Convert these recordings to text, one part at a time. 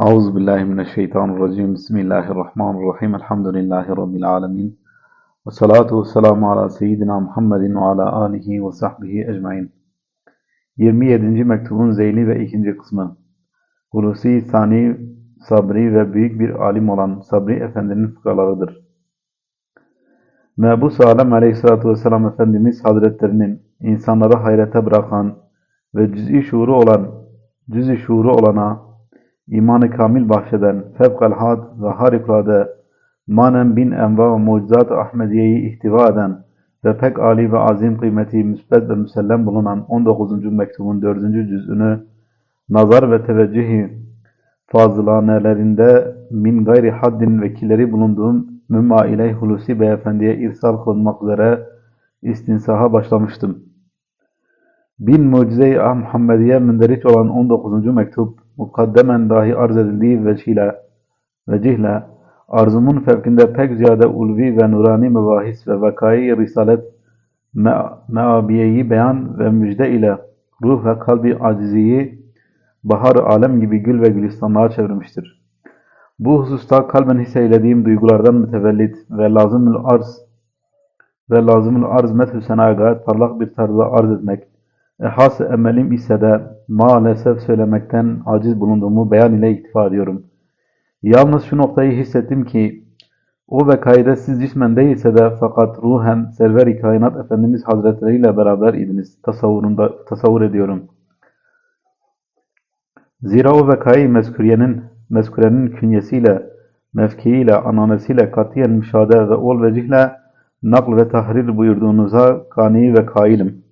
Euzu billahi mineşşeytanirracim. Bismillahirrahmanirrahim. Elhamdülillahi rabbil alamin. Ve salatu vesselamu ala seyyidina Muhammedin ve ala alihi ve sahbihi ecmaîn. 27. mektubun zeyli ve ikinci kısmı. Hulusi Sani Sabri ve büyük bir alim olan Sabri Efendi'nin fıkralarıdır. Mebus Alem Aleyhisselatü Vesselam Efendimiz Hazretlerinin insanları hayrete bırakan ve cüz'i şuuru olan, cüz'i şuuru olana imanı kamil bahşeden, fevkalhad ve harikulade, manen bin enva ve mucizat-ı Ahmediye'yi ihtiva eden ve pek âli ve azim kıymeti müsbet ve müsellem bulunan 19. mektubun 4. cüzünü nazar ve teveccühi fazılanelerinde min gayri haddin vekilleri bulunduğum Mümma-ile Hulusi Beyefendi'ye irsal kılmak üzere istinsaha başlamıştım. Bin Mucize-i Muhammediye münderiç olan 19. mektup, mukaddemen dahi arz edildiği vecihle, vecihle, arzumun fevkinde pek ziyade ulvi ve nurani mebahis ve vakayı risalet, me meabiyeyi beyan ve müjde ile ruh ve kalbi aciziyi bahar alem gibi gül ve gülistanlığa çevirmiştir. Bu hususta kalben hisseylediğim duygulardan mütevellit ve lazımül arz ve lazımül arz methü senaya gayet parlak bir tarzda arz etmek, ehas emelim ise de maalesef söylemekten aciz bulunduğumu beyan ile iktifa ediyorum. Yalnız şu noktayı hissettim ki, o vekayede siz cismen değilse de fakat ruhen server-i kainat Efendimiz Hazretleri ile beraber idiniz tasavvurunda, tasavvur ediyorum. Zira o vekayı mezkuriyenin, mezkurenin künyesiyle, mevkiiyle, ananesiyle katiyen müşahede ve ol vecihle nakl ve tahrir buyurduğunuza kani ve kailim.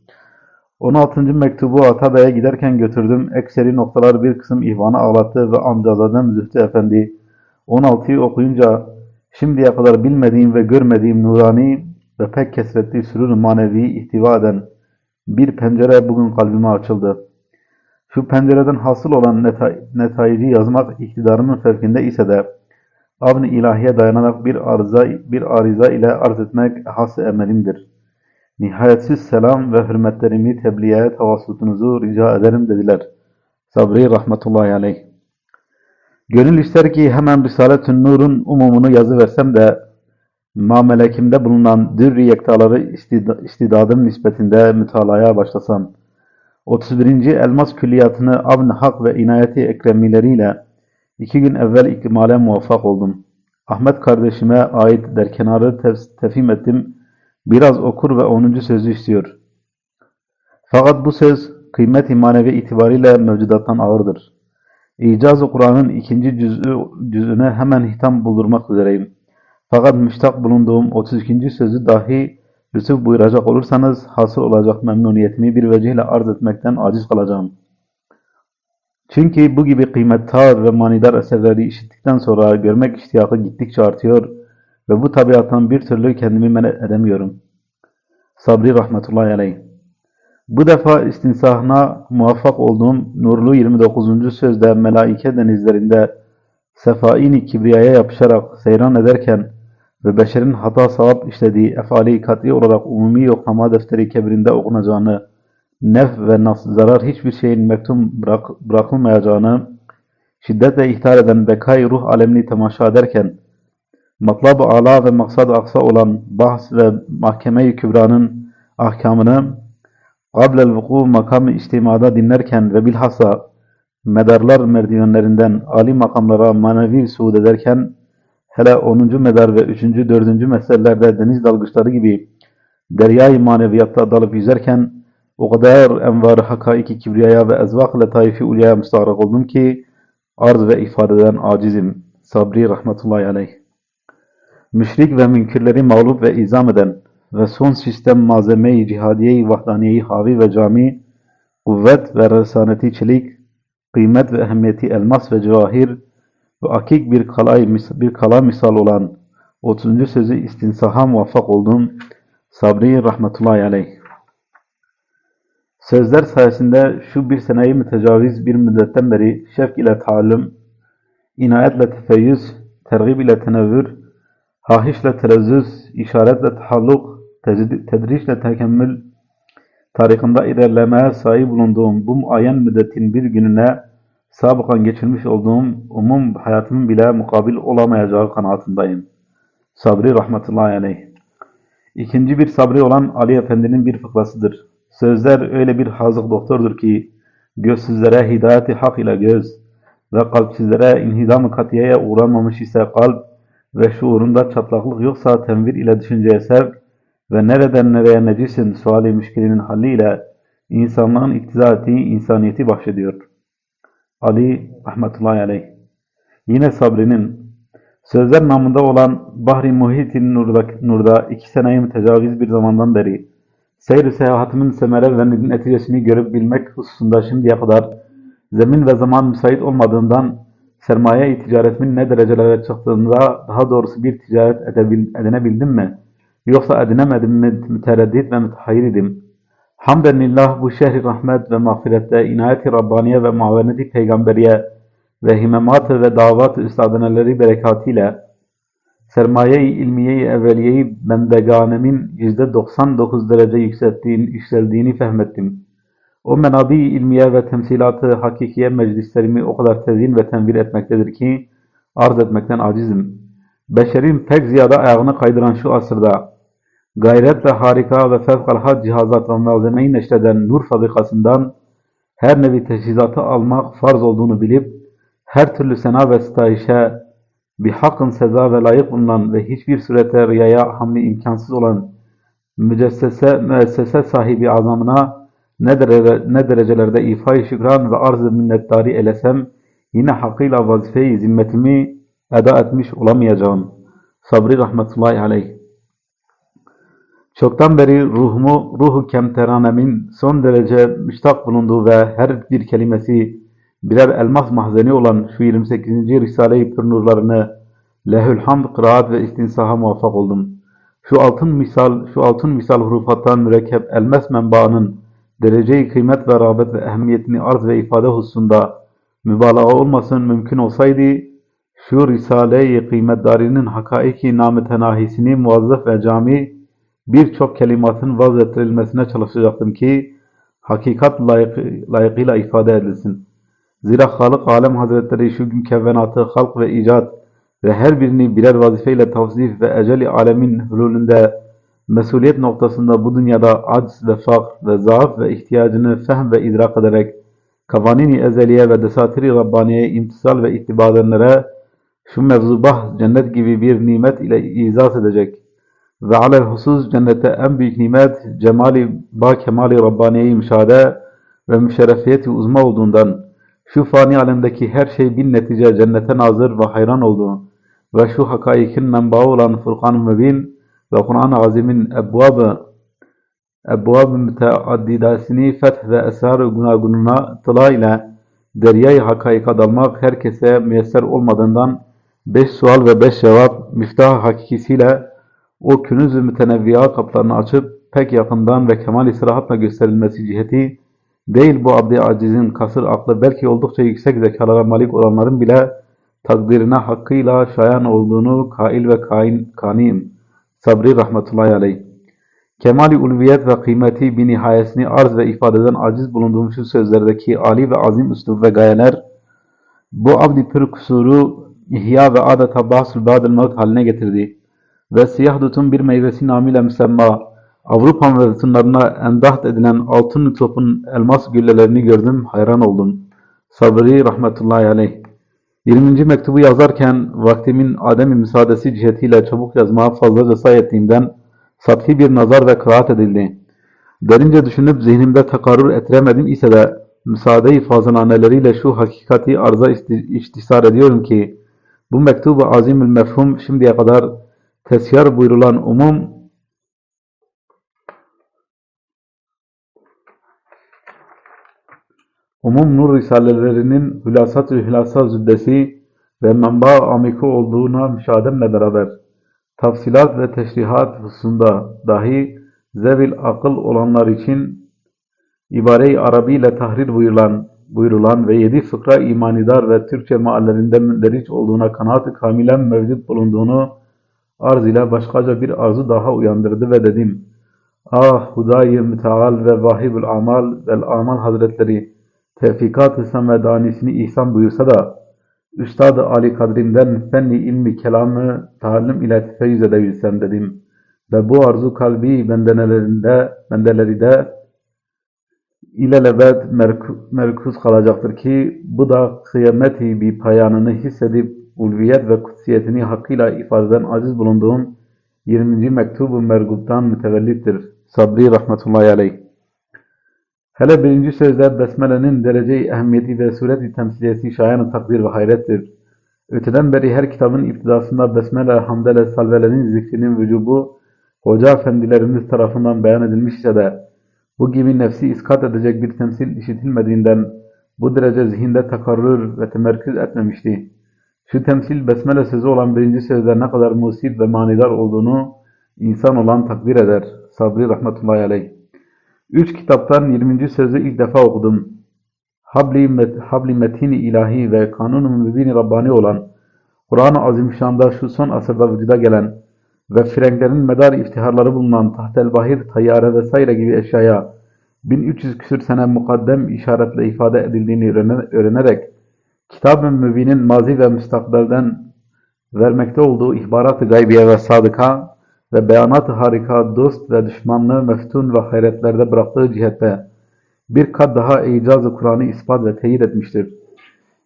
16. mektubu Atabey'e giderken götürdüm. Ekseri noktalar bir kısım ihvanı ağlattı ve amcazadem Zühtü Efendi 16'yı okuyunca şimdiye kadar bilmediğim ve görmediğim nurani ve pek kesretli sürür manevi ihtiva eden bir pencere bugün kalbime açıldı. Şu pencereden hasıl olan neta netayici yazmak iktidarımın fevkinde ise de avni ilahiye dayanarak bir arıza, bir ariza ile arz etmek has emelimdir. Nihayetsiz selam ve hürmetlerimi tebliğe tavassutunuzu rica ederim dediler. Sabri rahmetullahi aleyh. Gönül ister ki hemen Risalet-ü Nur'un umumunu yazı versem de mamelekimde bulunan dürri yektaları istidadım nispetinde mütalaya başlasam. 31. Elmas külliyatını Avn Hak ve inayeti ekremileriyle iki gün evvel ikmale muvaffak oldum. Ahmet kardeşime ait derkenarı tefhim ettim. Biraz okur ve 10. sözü istiyor. Fakat bu söz kıymet-i manevi itibariyle mevcudattan ağırdır. İcaz-ı Kur'an'ın ikinci cüzü, cüzüne hemen hitam buldurmak üzereyim. Fakat müştak bulunduğum 32. sözü dahi lütuf buyuracak olursanız hasıl olacak memnuniyetimi bir vecihle arz etmekten aciz kalacağım. Çünkü bu gibi kıymettar ve manidar eserleri işittikten sonra görmek iştiyakı gittikçe artıyor ve bu tabiattan bir türlü kendimi men edemiyorum. Sabri rahmetullahi aleyh. Bu defa istinsahına muvaffak olduğum nurlu 29. sözde melaike denizlerinde sefaini kibriyaya yapışarak seyran ederken ve beşerin hata savap işlediği efali kat'i olarak umumi yoklama defteri kebirinde okunacağını, nef ve nas zarar hiçbir şeyin mektum bırak, bırakılmayacağını şiddetle ihtar eden bekay ruh alemini temaşa ederken, matlab-ı ala ve maksad-ı aksa olan bahs ve mahkeme-i kübranın ahkamını qablel vuku makam-ı içtimada dinlerken ve bilhassa medarlar merdivenlerinden ali makamlara manevi suud ederken hele 10. medar ve 3. 4. meselelerde deniz dalgıçları gibi deryayı maneviyatta dalıp yüzerken o kadar envar hakaiki kibriyaya ve ezvak letaifi ulyaya müstahrak oldum ki arz ve ifadeden acizim. Sabri rahmetullahi aleyh. Müşrik ve münkirleri mağlup ve izam eden ve son sistem malzeme-i cihadiye-i vahdaniye-i havi ve cami, kuvvet ve resaneti çelik, kıymet ve ehemmiyeti elmas ve cevahir ve akik bir kalay bir kala misal olan 30. sözü istinsaha muvaffak oldum. Sabri rahmetullahi aleyh. Sözler sayesinde şu bir seneyi mütecaviz bir müddetten beri şevk ile taallüm, inayetle tefeyyüz, tergib ile tenevvür, hahişle telezzüz, işaretle tahalluk, tedrişle tekemmül tarikinde ilerlemeye sahip bulunduğum bu muayyen müddetin bir gününe sabıkan geçirmiş olduğum umum hayatımın bile mukabil olamayacağı kanaatindeyim. Sabri rahmetullahi aleyh. İkinci bir sabri olan Ali Efendi'nin bir fıkrasıdır. Sözler öyle bir hazık doktordur ki, gözsüzlere hidayeti hak ile göz ve kalpsizlere inhidam-ı katiyeye uğramamış ise kalp ve şuurunda çatlaklık yoksa tenvir ile düşünceye sevk ve nereden nereye necisin suali müşkilinin halliyle insanlığın iktiza ettiği insaniyeti bahşediyor. Ali rahmetullahi aleyh. Yine sabrinin sözler namında olan Bahri Muhit-i Nur'da, Nur'da iki seneyi mütecaviz bir zamandan beri seyr-i seyahatimin semere ve neticesini görüp bilmek hususunda şimdiye kadar zemin ve zaman müsait olmadığından sermaye ticaretimin ne derecelere çıktığında daha doğrusu bir ticaret edinebildim mi? Yoksa edinemedim mi mütereddit ve mütehayyir idim. Hamdülillah bu şehri rahmet ve mağfirette inayeti Rabbaniye ve muaveneti peygamberiye ve himemat ve davat üstadneleri berekatiyle sermaye-i ilmiye-i evveliyeyi bendeganemin yüzde 99 derece yükselttiğini, yükseldiğini fehmettim. O menabi ilmiye ve temsilatı hakikiye meclislerimi o kadar tezyin ve tenvir etmektedir ki arz etmekten acizim. Beşerin pek ziyade ayağını kaydıran şu asırda gayret ve harika ve fevkalhad cihazat ve malzemeyi neşreden nur fabrikasından her nevi teçhizatı almak farz olduğunu bilip her türlü sena ve sitayişe bir hakkın seza ve layık bulunan ve hiçbir surete riyaya hamli imkansız olan mücessese, müessese sahibi azamına ne, derece, ne derecelerde ifai şükran ve arz-ı minnettarı elesem yine hakkıyla vazife-i zimmetimi eda etmiş olamayacağım. Sabri rahmetullahi aleyh. Çoktan beri ruhumu, ruhu kemteranemin son derece müştak bulunduğu ve her bir kelimesi birer elmas mahzeni olan şu 28. Risale-i Pür nurlarını lehül hamd, kıraat ve istinsaha muvaffak oldum. Şu altın misal, şu altın misal hurufattan mürekkep elmas menbaının derece-i kıymet ve rağbet ve ehemmiyetini arz ve ifade hususunda mübalağa olmasın mümkün olsaydı, şu Risale-i kıymetdarinin hakaiki nam-ı tenahisini muvazzaf ve cami birçok kelimatın vazlettirilmesine çalışacaktım ki, hakikat layık, layıkıyla ifade edilsin. Zira Halık Alem Hazretleri şu mükevvenatı halk ve icat ve her birini birer vazifeyle tavsif ve eceli alemin hululünde mesuliyet noktasında bu dünyada acz ve fakr ve zaaf ve ihtiyacını fehm ve idrak ederek kavanini ezeliye ve desatiri Rabbaniye imtisal ve ittiba edenlere şu mevzubah cennet gibi bir nimet ile izaz edecek ve alel husus cennete en büyük nimet cemali ba kemali Rabbaniye'yi müşahede ve müşerrefiyeti uzma olduğundan şu fani alemdeki her şey bin netice cennete nazır ve hayran olduğu ve şu hakaikin menbaı olan Furkan-ı Mübin ve Kur'an-ı Azim'in ebvabı ebvab-ı müteaddidasini feth ve esrar-ı gunagununa tıla ile deryayı hakaika dalmak herkese müyesser olmadığından beş sual ve beş cevap miftah hakikisiyle o künüz-ü mütenevviya kaplarını açıp pek yakından ve kemal istirahatla gösterilmesi ciheti değil bu abdi acizin kasır aklı belki oldukça yüksek zekalara malik olanların bile takdirine hakkıyla şayan olduğunu kail ve kain kaniyim. Sabri rahmetullahi aleyh. Kemali ulviyet ve kıymeti bir nihayesini arz ve ifadeden aciz bulunduğum şu sözlerdeki ali ve azim üslub ve gayeler bu abdi pür kusuru ihya ve adeta bahsul ba'del mevt haline getirdi ve siyah dutun bir meyvesi namıyla müsemma Avrupa mevzunlarına endaht edilen altın ütopun elmas güllelerini gördüm, hayran oldum. Sabri rahmetullahi aleyh. 20. mektubu yazarken vaktimin ademi müsaadesi cihetiyle çabuk yazmaya fazlaca say ettiğimden sathi bir nazar ve kıraat edildi. Derince düşünüp zihnimde takarrur ettiremedim ise de müsaade-i fazlananeleriyle şu hakikati arza istisar ediyorum ki bu mektubu azimül mefhum şimdiye kadar tesyar buyurulan umum umum nur risalelerinin hülasat-ı hülasa züddesi ve menba amiki olduğuna müşahedemle beraber tafsilat ve teşrihat hususunda dahi zevil akıl olanlar için ibare-i Arabi ile tahrir buyurulan, buyurulan ve yedi fıkra imanidar ve Türkçe meallerinde münderiç olduğuna kanaat-ı kamilen mevcut bulunduğunu arz ile başkaca bir arzu daha uyandırdı ve dedim. Ah Hudayi Müteal ve Vahibül Amal vel Amal Hazretleri tevfikat-ı samedanisini ihsan buyursa da, Üstad-ı Ali Kadrim'den fenni ilmi kelamı talim ile tefeyyüz edebilsem dedim. Ve bu arzu kalbi bendenelerinde, bendeleri de ilelebet merku- merkuz kalacaktır ki bu da kıyameti bir payanını hissedip ulviyet ve kutsiyetini hakkıyla ifade eden aziz bulunduğum 20. mektubu merguptan mütevellittir. Sabri rahmetullahi aleyh. Hele birinci sözde Besmele'nin derece-i ehemmiyeti ve suret-i temsiliyesi şayan takdir ve hayrettir. Öteden beri her kitabın iptidasında Besmele, Hamdele, Salvele'nin zikrinin vücubu hoca efendilerimiz tarafından beyan edilmiş ise de bu gibi nefsi iskat edecek bir temsil işitilmediğinden bu derece zihinde takarrür ve temerküz etmemişti. Şu temsil besmele sözü olan birinci sözde ne kadar musib ve manidar olduğunu insan olan takdir eder. Sabri rahmetullahi aleyh. Üç kitaptan 20. sözü ilk defa okudum. Habli, met, habli metini ilahi ve kanun-u mübini Rabbani olan Kur'an-ı Azimüşşan'da şu son asırda vücuda gelen ve frenklerin medar iftiharları bulunan tahtel bahir, tayyare vesaire gibi eşyaya 1300 küsür sene mukaddem işaretle ifade edildiğini öğrene- öğrenerek Kitab-ı Mübin'in mazi ve müstakbelden vermekte olduğu ihbarat-ı gaybiye ve sadıka ve beyanat-ı harika dost ve düşmanlığı meftun ve hayretlerde bıraktığı cihette bir kat daha icaz-ı Kur'an'ı ispat ve teyit etmiştir.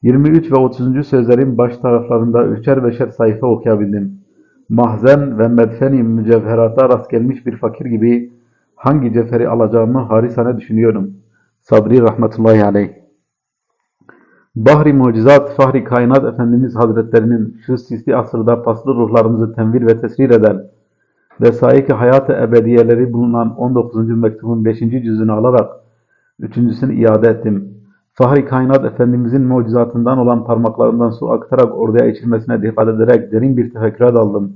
23 ve 30. sözlerin baş taraflarında üçer beşer sayfa okuyabildim. Mahzen ve medfeni mücevherata rast gelmiş bir fakir gibi hangi cevheri alacağımı harisane düşünüyorum. Sabri rahmetullahi aleyh. Bahri Mucizat, Fahri Kainat Efendimiz Hazretlerinin şu sisli asırda paslı ruhlarımızı tenvir ve tesrir eden Vesaik-i Hayat-ı Ebediyeleri bulunan 19. mektubun 5. cüzünü alarak üçüncüsünü iade ettim. Fahri Kainat Efendimizin mucizatından olan parmaklarından su aktarak orduya içilmesine dikkat ederek derin bir tefekküre daldım.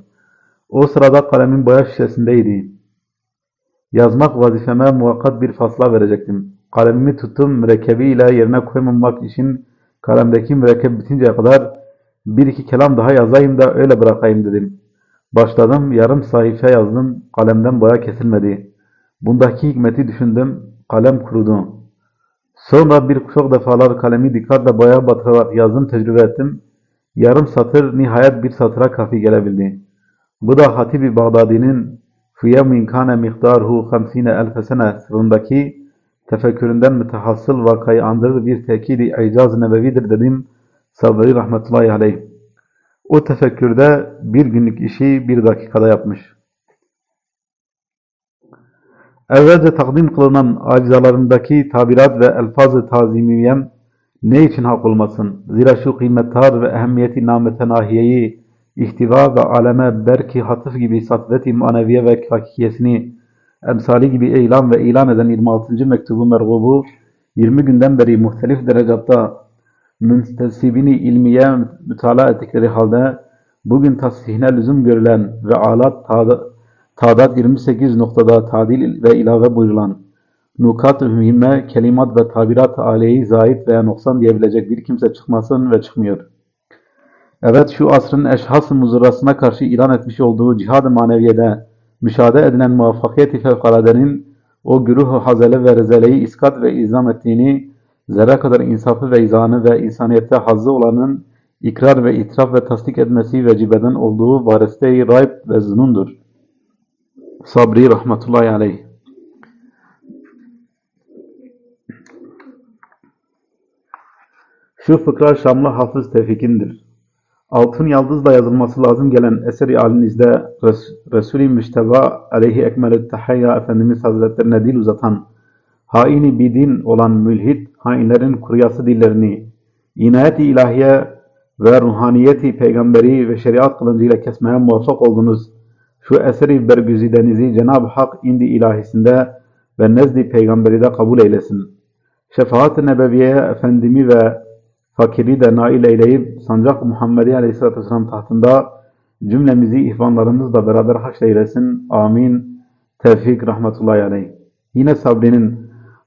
O sırada kalemin boya şişesindeydi. Yazmak vazifeme muvakkat bir fasla verecektim. Kalemimi tuttum, mürekkebiyle yerine koymamak için kalemdeki mürekkep bitinceye kadar bir iki kelam daha yazayım da öyle bırakayım dedim. Başladım, yarım sayfa yazdım, kalemden boya kesilmedi. Bundaki hikmeti düşündüm, kalem kurudu. Sonra birçok defalar kalemi dikkatle boya batırarak yazdım, tecrübe ettim. Yarım satır nihayet bir satıra kafi gelebildi. Bu da Hatib-i Bağdadi'nin Fiyevmin kâne miktarhu hamsine elfe sene sırrındaki tefekküründen mütehassıl vakayı andırır bir tekidi icaz-ı nebevidir dedim Sabri rahmetullahi aleyh. O tefekkürde bir günlük işi bir dakikada yapmış. Evvelce takdim kılınan acizalarındaki tabirat ve elfaz-ı tazimiyem ne için hak olmasın? Zira şu kıymettar ve ehemmiyeti nametenahiyeyi ihtiva ve aleme berki hatıf gibi satvet-i maneviye ve hakikiyesini emsali gibi eylem ve ilan eden 26. mektubu mergubu 20 günden beri muhtelif derecetta müntesibini ilmiye mütalaa ettikleri halde bugün tasihine lüzum görülen ve alat tada- tadat 28 noktada tadil ve ilave buyurulan nukat-ı mühimme, kelimat ve tabirat-ı âliyeyi zahit veya noksan diyebilecek bir kimse çıkmasın ve çıkmıyor. Evet şu asrın eşhas-ı muzırrasına karşı ilan etmiş olduğu cihad-ı maneviyede müşahede edilen muvaffakiyet-i fevkaladenin o güruh-u hazele ve rezeleyi iskat ve izam ettiğini, zerre kadar insafı ve izanı ve insaniyette hazzı olanın ikrar ve itiraf ve tasdik etmesi vecibeden olduğu vareste-i rayb ve zunundur. Sabri rahmetullahi aleyh. Şu fıkra Şamlı Hafız Tevfik'indir. Altın yaldızla yazılması lazım gelen eseri halinizde Res Resul-i Müşteba aleyhi ekmelü tehayya Efendimiz Hazretlerine dil uzatan, haini bidin olan mülhit, hainlerin kuryası dillerini, inayet-i ilahiye ve ruhaniyeti peygamberi ve şeriat kılıncıyla kesmeye muvaffak oldunuz. Şu eseri bergüzidenizi Cenab-ı Hak indi ilahisinde ve nezdi peygamberi kabul eylesin. Şefaat-ı Nebeviye Efendimi ve fakiri de nail eyleyip sancak Muhammedi Aleyhisselatü Vesselam tahtında cümlemizi ihvanlarımızla beraber haşreylesin. Amin. Tevfik rahmetullahi aleyh. Yine sabrinin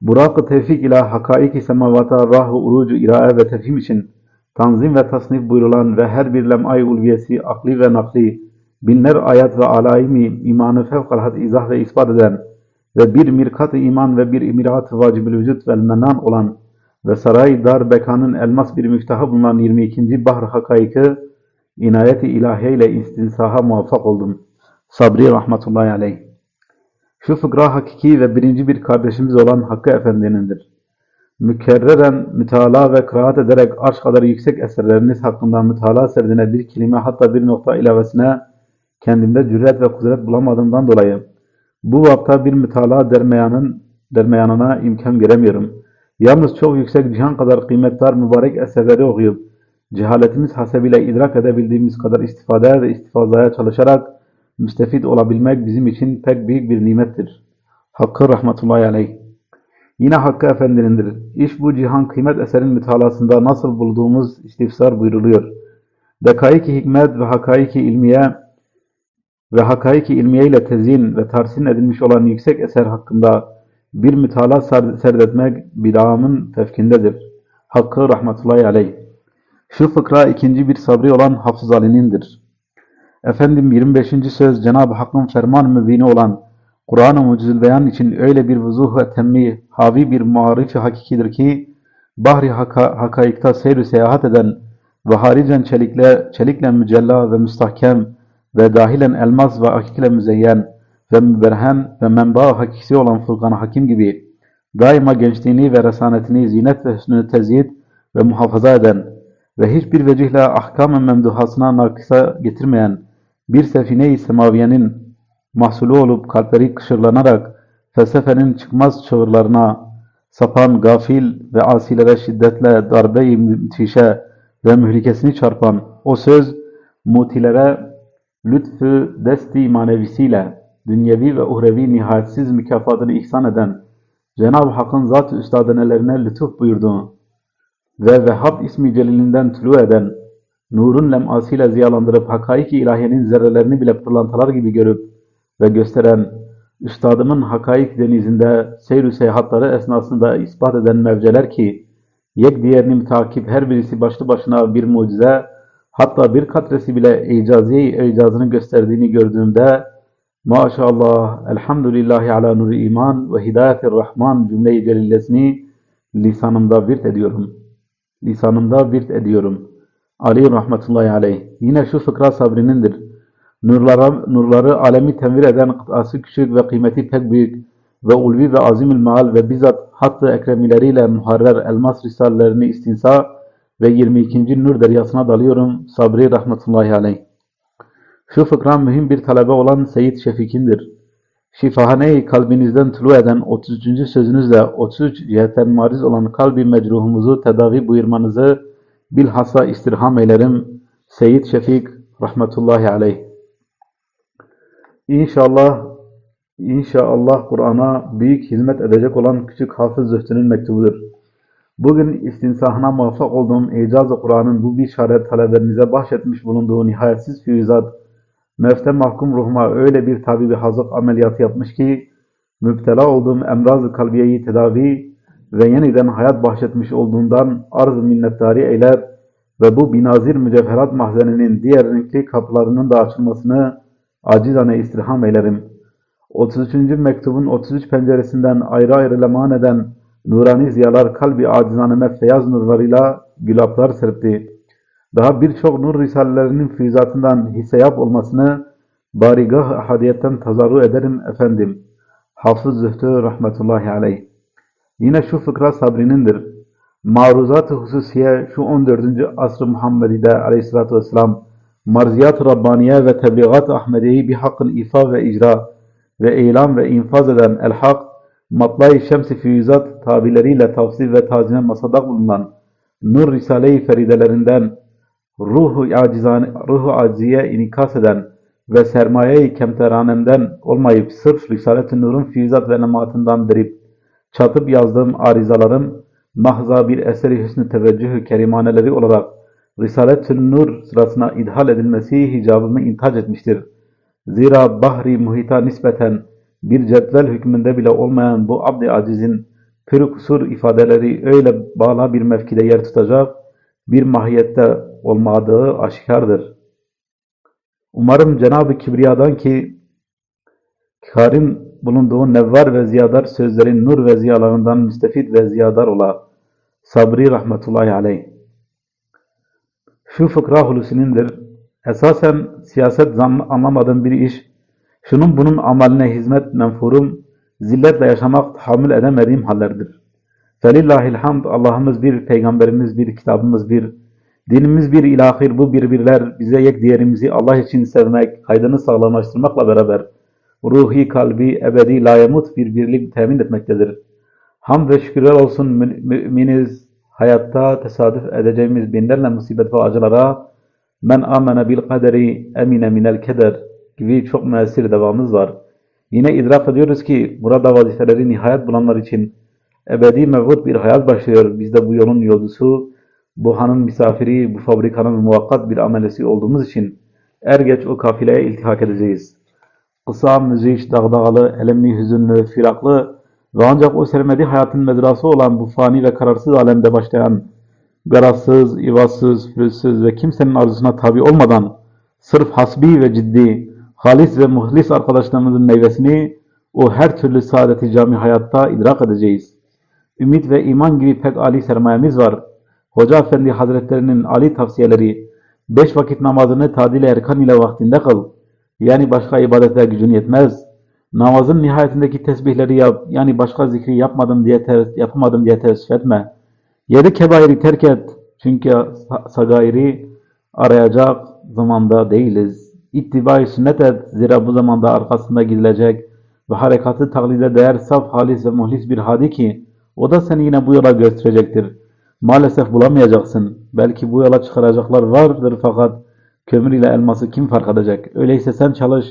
Burak-ı tevfik ila hakaik-i semavata rah-ı urucu irae ve tefhim için tanzim ve tasnif buyurulan ve her bir lem'ay ulviyesi akli ve nakli binler ayet ve alaimi imanı fevkalade izah ve ispat eden ve bir mirkat-ı iman ve bir emirat-ı vacib-ül vücut ve menan olan ve Saray Dar Beka'nın elmas bir müftahı bulunan 22. Bahr Hakaikı inayeti ilahiye ile istinsaha muvaffak oldum. Sabri rahmetullahi aleyh. Şu fıkra hakiki ve birinci bir kardeşimiz olan Hakkı Efendi'nindir. Mükerreren mütalaa ve kıraat ederek arş kadar yüksek eserleriniz hakkında mütalaa serdine bir kelime hatta bir nokta ilavesine kendimde cüret ve kudret bulamadığımdan dolayı bu vapta bir mütalaa dermeyanın, dermeyanına imkan göremiyorum. Yalnız çok yüksek cihan kadar kıymetli mübarek eserleri okuyup cehaletimiz hasebiyle idrak edebildiğimiz kadar istifade ve istifazaya çalışarak müstefit olabilmek bizim için pek büyük bir nimettir. Hakkı rahmetullahi aleyh. Yine Hakkı Efendi'nindir. İş bu cihan kıymet eserin mütalasında nasıl bulduğumuz istifsar buyruluyor. Dekaik-i hikmet ve hakaik-i ilmiye ve hakaik-i ilmiye ile tezyin ve tarsin edilmiş olan yüksek eser hakkında bir mütala ser- serdetmek bidamın tefkindedir. Hakkı rahmetullahi aleyh. Şu fıkra ikinci bir sabri olan Hafız Ali'nindir. Efendim 25. söz Cenab-ı Hakk'ın ferman mübini olan Kur'an-ı Mucizül Beyan için öyle bir vuzuh ve temmi, havi bir muarifi hakikidir ki, bahri haka, hakaikta seyr seyahat eden ve haricen çelikle, çelikle mücella ve müstahkem ve dahilen elmas ve akikle müzeyyen ve müberhen ve menba hakikisi olan Furkan-ı Hakim gibi daima gençliğini ve resanetini zinet ve hüsnünü tezyit ve muhafaza eden ve hiçbir vecihle ahkam-ı memduhasına nakısa getirmeyen bir sefine-i semaviyenin mahsulü olup kalpleri kışırlanarak felsefenin çıkmaz çığırlarına sapan gafil ve asilere şiddetle darbe-i müthişe ve mühlikesini çarpan o söz mutilere lütfü desti manevisiyle dünyevi ve uhrevi nihayetsiz mükafatını ihsan eden Cenab-ı Hakk'ın zat-ı üstadenelerine lütuf buyurduğu ve Vehhab ismi celilinden tülü eden, nurun lemasıyla ziyalandırıp hakaik-i ilahiyenin zerrelerini bile pırlantalar gibi görüp ve gösteren, üstadımın hakaik denizinde seyr-ü seyahatları esnasında ispat eden mevceler ki, yek diğerini mütakip her birisi başlı başına bir mucize, hatta bir katresi bile icaziye icazını gösterdiğini gördüğümde, maşallah, elhamdülillahi ala nuri iman ve hidayetir rahman cümle-i celillesini lisanımda virt ediyorum. Lisanımda virt ediyorum. Ali rahmetullahi aleyh. Yine şu fıkra sabrinindir. Nurlara, nurları alemi tenvir eden kıtası küçük ve kıymeti pek büyük ve ulvi ve azimül maal ve bizzat hattı ekremileriyle muharrer elmas risalelerini istinsa ve 22. nur deryasına dalıyorum. Sabri rahmetullahi aleyh. Şu fıkra mühim bir talebe olan Seyyid Şefik'indir. Şifahane-i kalbinizden tulu eden 33. sözünüzle 33 cihetten mariz olan kalbi mecruhumuzu tedavi buyurmanızı bilhassa istirham eylerim. Seyyid Şefik rahmetullahi aleyh. İnşallah İnşallah Kur'an'a büyük hizmet edecek olan küçük Hafız Zühtü'nün mektubudur. Bugün istinsahına muvaffak olduğum icaz-ı Kur'an'ın bu bir şaret talebelerinize bahşetmiş bulunduğu nihayetsiz füyüzat, mefte mahkum ruhuma öyle bir tabibi hazık ameliyatı yapmış ki, müptela olduğum emraz-ı kalbiyeyi tedavi ve yeniden hayat bahşetmiş olduğundan arz minnettarı eyler ve bu binazir mücevherat mahzeninin diğer renkli kapılarının da açılmasını acizane istirham eylerim. 33. mektubun 33 penceresinden ayrı ayrı leman eden nurani ziyalar kalbi acizaneme feyyaz nurlarıyla gülaplar serpti. Daha birçok nur risalelerinin füyüzatından hisseyap olmasını barigah hadiyetten tazarru ederim efendim. Hafız Zühtü rahmetullahi aleyh. Yine şu fıkra sabrinindir. Maruzat-ı hususiye şu 14. asr-ı Muhammedi'de aleyhissalatü vesselam marziyat-ı Rabbaniye ve tebliğat-ı Ahmediye'yi bir hakkın ifa ve icra ve ilan ve infaz eden el-hak, matlay-ı şems-i füyüzat tabileriyle tavsiye ve tazime masadak bulunan nur risale-i feridelerinden ruhu acizane, ruhu aciziye inikas eden ve sermaye-i kemteranemden olmayıp sırf Risalet-i Nur'un füyüzat ve nematından verip çatıp yazdığım arizalarım mahza bir eseri hüsnü teveccühü kerimaneleri olarak Risalet-i Nur sırasına idhal edilmesi hicabımı intac etmiştir. Zira bahri muhita nispeten bir cetvel hükmünde bile olmayan bu abd-i acizin pür kusur ifadeleri öyle bağla bir mevkide yer tutacak bir mahiyette olmadığı aşikardır. Umarım Cenab-ı Kibriya'dan ki Karim bulunduğu nevvar ve ziyadar sözlerin nur ve ziyalarından müstefid ve ziyadar ola. Sabri rahmetullahi aleyh. Şu fıkra hulusinindir. Esasen siyaset zan- anlamadığım bir iş, şunun bunun amaline hizmet menfurum, zilletle yaşamak tahammül edemediğim hallerdir. Felillahil hamd, Allah'ımız bir, Peygamberimiz bir, kitabımız bir, dinimiz bir ilahir bu birbirler bize yek diğerimizi Allah için sevmek, kaydını sağlamlaştırmakla beraber ruhi, kalbi, ebedi, layemut bir birlik temin etmektedir. Hamd ve şükürler olsun mü- müminiz, hayatta tesadüf edeceğimiz binlerle musibet ve acılara men amene bil kaderi emine minel keder gibi çok müessir devamımız var. Yine idrak ediyoruz ki burada vazifeleri nihayet bulanlar için ebedi mevhut bir hayat başlıyor. Biz de bu yolun yolcusu, bu hanın misafiri, bu fabrikanın muvakkat bir amelesi olduğumuz için er geç o kafileye iltihak edeceğiz. Kısa, müziş, dağdağalı, elemli, hüzünlü, firaklı ve ancak o sermedi hayatın mezrası olan bu fani ve kararsız alemde başlayan garazsız, ivazsız, pürüzsüz ve kimsenin arzusuna tabi olmadan sırf hasbi ve ciddi, halis ve muhlis arkadaşlarımızın meyvesini o her türlü saadeti cami hayatta idrak edeceğiz. Ümit ve iman gibi pek âli sermayemiz var. Hoca Efendi Hazretlerinin âli tavsiyeleri, beş vakit namazını tadil erkan ile vaktinde kıl. Yani başka ibadete gücün yetmez. Namazın nihayetindeki tesbihleri yap. Yani başka zikri yapmadım diye ter- yapamadım diye teessüf etme. Yedi kebairi terk et. Çünkü sa- sagairi arayacak zamanda değiliz. İttiba-i sünnet et. Zira bu zamanda arkasında gidilecek ve harekatı taklide değer saf, halis ve muhlis bir hadi ki o da seni yine bu yola gösterecektir. Maalesef bulamayacaksın. Belki bu yola çıkaracaklar vardır fakat kömür ile elması kim fark edecek? Öyleyse sen çalış.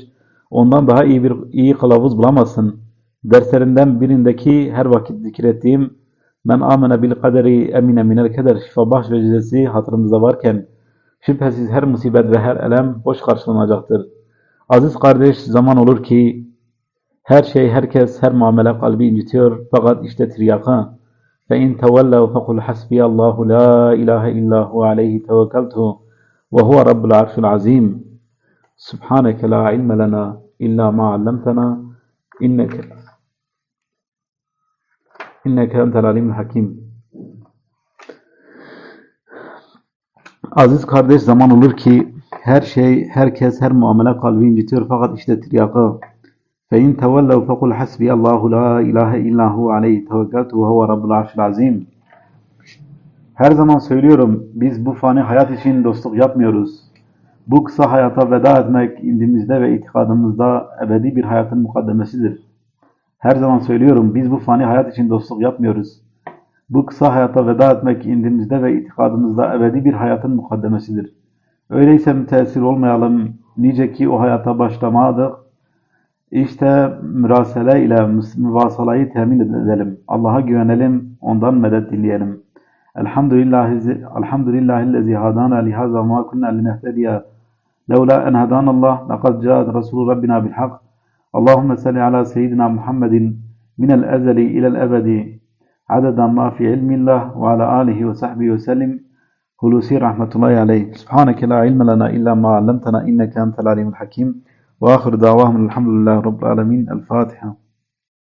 Ondan daha iyi bir iyi kılavuz bulamazsın. Derslerinden birindeki her vakit zikrettiğim Men amene bil kaderi emine minel keder şifa bahş vecizesi hatırımızda varken şüphesiz her musibet ve her elem hoş karşılanacaktır. Aziz kardeş zaman olur ki her şey herkes her muamele kalbi incitiyor fakat işte tiryakı فَاِنْ تَوَلَّوْا فَقُلْ حَسْبِيَ اللّٰهُ لَا اِلَٰهَ اِلَّا هُوَ عَلَيْهِ تَوَكَّلْتُ وَهُوَ رَبُّ الْعَرْشِ الْعَظِيمِ سُبْحَانَكَ لَا عِلْمَ لَنَا إِلَّا مَا عَلَّمْتَنَا إِنَّكَ İnneke entel alimul hakim. Aziz kardeş zaman olur ki her şey, herkes, her muamele kalbi incitiyor fakat işte tiryakı. فَاِنْ تَوَلَّوْا فَقُلْ حَسْبِيَ اللّٰهُ لَا اِلَٰهَ اِلَّا هُوَ عَلَيْهِ تَوَكَّلْتُ وَهُوَ رَبُّ الْعَرْشِ الْعَظِيمِ her zaman söylüyorum, biz bu fani hayat için dostluk yapmıyoruz. Bu kısa hayata veda etmek indimizde ve itikadımızda ebedi bir hayatın mukaddemesidir. Her zaman söylüyorum, biz bu fani hayat için dostluk yapmıyoruz. Bu kısa hayata veda etmek indimizde ve itikadımızda ebedi bir hayatın mukaddemesidir. Öyleyse müteessir olmayalım, nice ki o hayata başlamadık. İşte mürasele ile müvasalayı temin edelim. Allah'a güvenelim, ondan medet dileyelim. الحمد لله الحمد لله الذي هدانا لهذا وما كنا لنهتدي. لولا أن هدانا الله لقد جاءت رسول ربنا بالحق. اللهم صل على سيدنا محمد من الأزل إلى الأبد. عدد ما في علم الله وعلى آله وصحبه وسلم. هلوسي رحمة الله عليه سبحانك لا علم لنا إلا ما علمتنا إنك أنت العليم الحكيم. وآخر دعواهم الحمد لله رب العالمين. الفاتحة.